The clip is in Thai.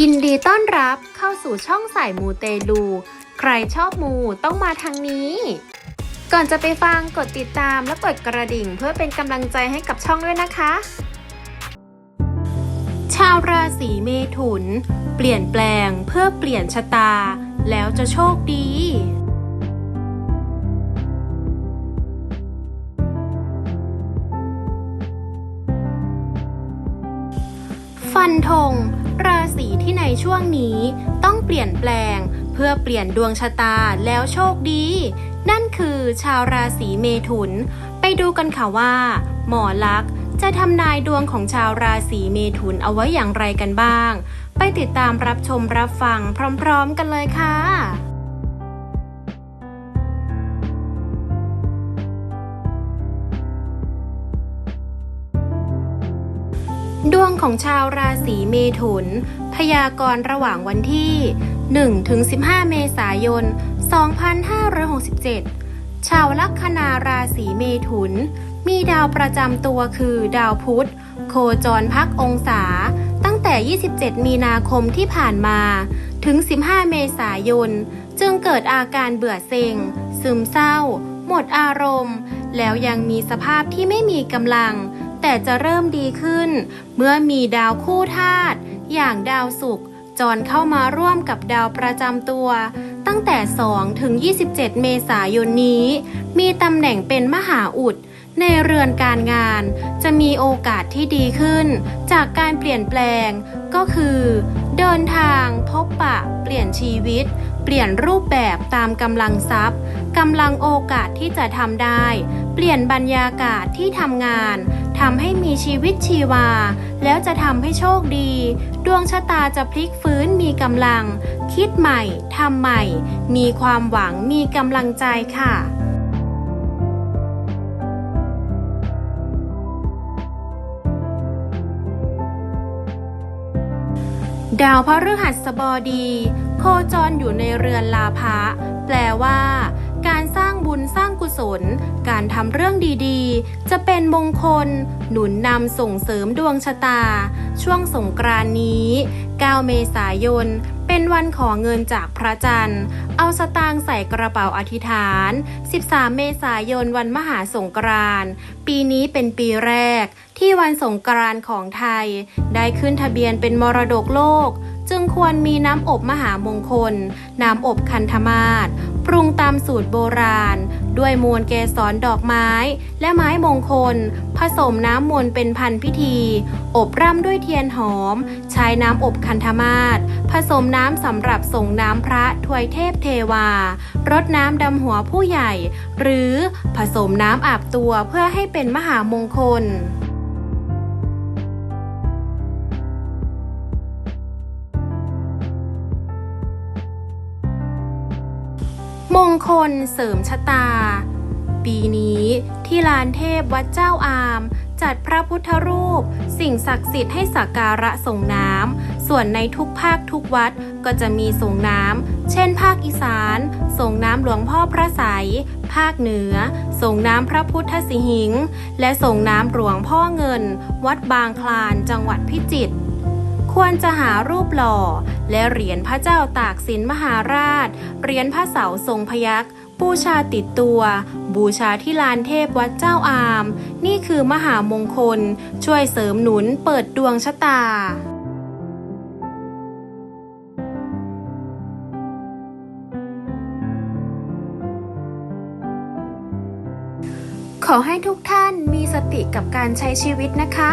ยินดีต้อนรับเข้าสู่ช่องสายมูเตลู ใครชอบมูต้องมาทางนี้ ก่อนจะไปฟังกดติดตามและกดกระดิ่งเพื่อเป็นกำลังใจให้กับช่องด้วยนะคะ ชาวราศีเมถุน เปลี่ยนแปลงเพื่อเปลี่ยนชะตา แล้วจะโชคดี ฟันธงราศีที่ในช่วงนี้ต้องเปลี่ยนแปลง เพื่อเปลี่ยนดวงชะตาแล้วโชคดี นั่นคือชาวราศีเมถุน ไปดูกันค่ะว่า หมอลักษณ์จะทำนายดวงของชาวราศีเมถุนเอาไว้อย่างไรกันบ้าง ไปติดตามรับชมรับฟังพร้อม ๆ กันเลยค่ะ ดวงของชาวราศีเมถุน พยากรณ์ระหว่างวันที่1-15 เมษายน 2567 ชาวลัคนาราศีเมถุน มีดาวประจำตัวคือดาวพุธ โคจรพักองศา ตั้งแต่ 27 มีนาคมที่ผ่านมาถึง 15 เมษายน จึงเกิดอาการเบื่อเซ็ง ซึมเศร้า หมดอารมณ์ แล้วยังมีสภาพที่ไม่มีกำลัง แต่จะเริ่มดีขึ้น เมื่อมีดาวคู่ธาตุอย่างดาวศุกร์จรเข้ามาร่วมกับดาวประจำตัว ตั้งแต่ 2 ถึง 27 เมษายนนี้ มีตำแหน่งเป็นมหาอุด ในเรือนการงาน จะมีโอกาสที่ดีขึ้น จากการเปลี่ยนแปลง ก็คือ เดินทาง พบปะ เปลี่ยนชีวิต เปลี่ยนรูปแบบตามกำลังทรัพย์กำลังโอกาสที่จะทำได้ เปลี่ยนบรรยากาศที่ทำงาน ทำให้มีชีวิตชีวา แล้วจะทำให้โชคดี ดวงชะตาจะพลิกฟื้นมีกำลัง คิดใหม่ทำใหม่ มีความหวังมีกำลังใจค่ะดาวพฤหัสบดี โคจรอยู่ในเรือนลาภะแปลว่า การสร้างบุญสร้าง ศล การทำเรื่องดีๆ จะเป็นมงคล หนุนนำส่งเสริมดวงชะตา ช่วงสงกรานนี้ 9 เมษายน เป็นวันขอเงินจากพระจันทร์ เอาสตางค์ใส่กระเป๋าอธิษฐาน 13 เมษายนวันมหาสงกรานปีนี้เป็นปีแรก ที่วันสงกรานของไทย ได้ขึ้นทะเบียนเป็นมรดกโลกจึงควรมีน้ำอบมหามงคล น้ำอบคันธมาศปรุงตามสูตรโบราณ ด้วยมวลเกสรดอกไม้ และไม้มงคล ผสมน้ำมนต์เป็นพันพิธี อบร่ำด้วยเทียนหอม ใช้น้ำอบคันธมาศผสมน้ำสำหรับส่งน้ำพระถวยเทพเทวารดน้ำดำหัวผู้ใหญ่ หรือผสมน้ำอาบตัวเพื่อให้เป็นมหามงคล งคลเสริมชะตา ปีนี้ที่ลานเทพวัดเจ้าอาม จัดพระพุทธรูป สิ่งศักดิ์สิทธิ์ให้สักการะส่งน้ำ ส่วนในทุกภาคทุกวัดก็จะมีส่งน้ำ เช่นภาคอีสาน ส่งน้ำหลวงพ่อพระไสยภาคเหนือ ส่งน้ำพระพุทธสิหิงค์และส่งน้ำหลวงพ่อเงิน วัดบางคลานจังหวัดพิจิตร ควรจะหารูปหล่อ และเหรียญพระเจ้าตากสินมหาราช เหรียญพระเสาทรงพยักบูชาติดตัว บูชาที่ลานเทพวัดเจ้าอาม นี่คือมหามงคล ช่วยเสริมหนุนเปิดดวงชะตาขอให้ทุกท่านมีสติกับการใช้ชีวิตนะคะ